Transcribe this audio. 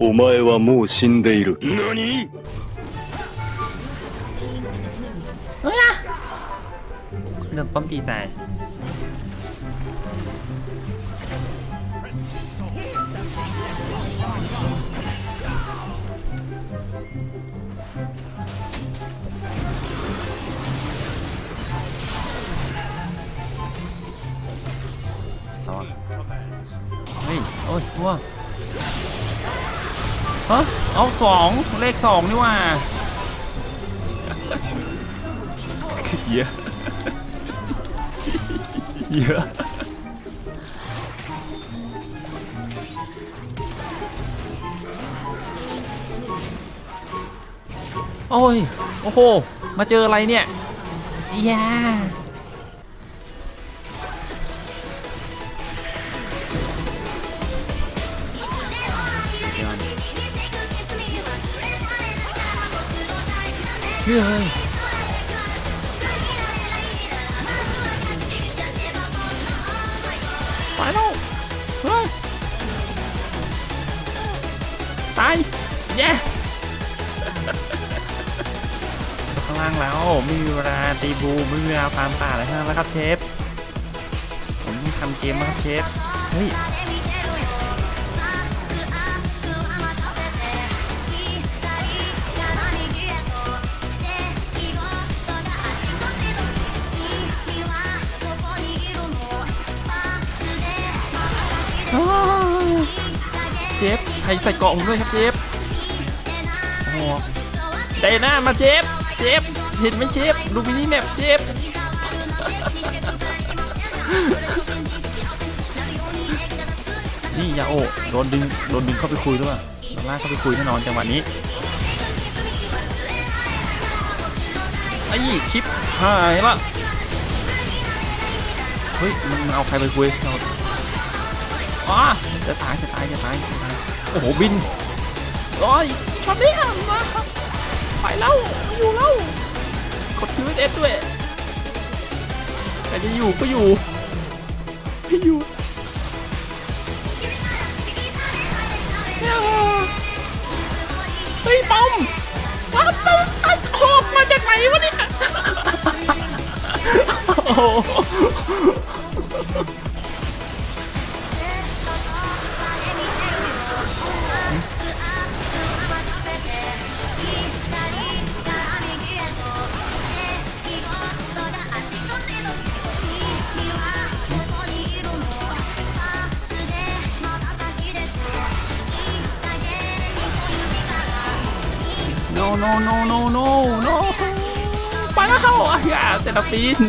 お前はもう死んでいる。何 เฮ้ยอะเดินป้อมตีตายเอาวะเฮ้ย โอ้ยว้ าฮะเอาสองเลขสองนี่หว่าเยอะเยอะโอ้ย โอ้โห มาเจออะไรเนี่ยยา เฮ้ยตายแล้วเฮ้ยตายเย้ข้างล่างแล้วไม่มีเวลาตีบูไม่มีเวลาฟาร์มป่าอะไรทั้งนั้นแล้วครับเชฟผมต้องทำเกมแล้วครับเชฟเฮ้ย เชฟใครใส่เกาะผมด้วยครับเชฟโอ้ไดหน้ามาเชฟเชฟเห็นไหมเชฟดูมินิแมปเชฟนี่ยาโอโดนดึงโดนดึงเข้าไปคุยหรือเปล่าลากเข้าไปคุยแน่นอนจังหวะนี้ไอ้ชิปหายละเฮ้ยมันเอาใครไปคุยเอา อ๋อจะตายจะตายจะตายจะตายโอ้โหบินโอ้ยช็อตนี้อะมาครับไปแล้วไม่อยู่แล้วกดคิวเอสด้วยแต่จะอยู่ก็อยู่ไม่อยู่เฮ้ยปอมว้าวต้มอัดหอกมาจากไหนวะเนี่ยโอ้ no no no no no no ไปแล้วเข้าอะอย่าแต่ละปีน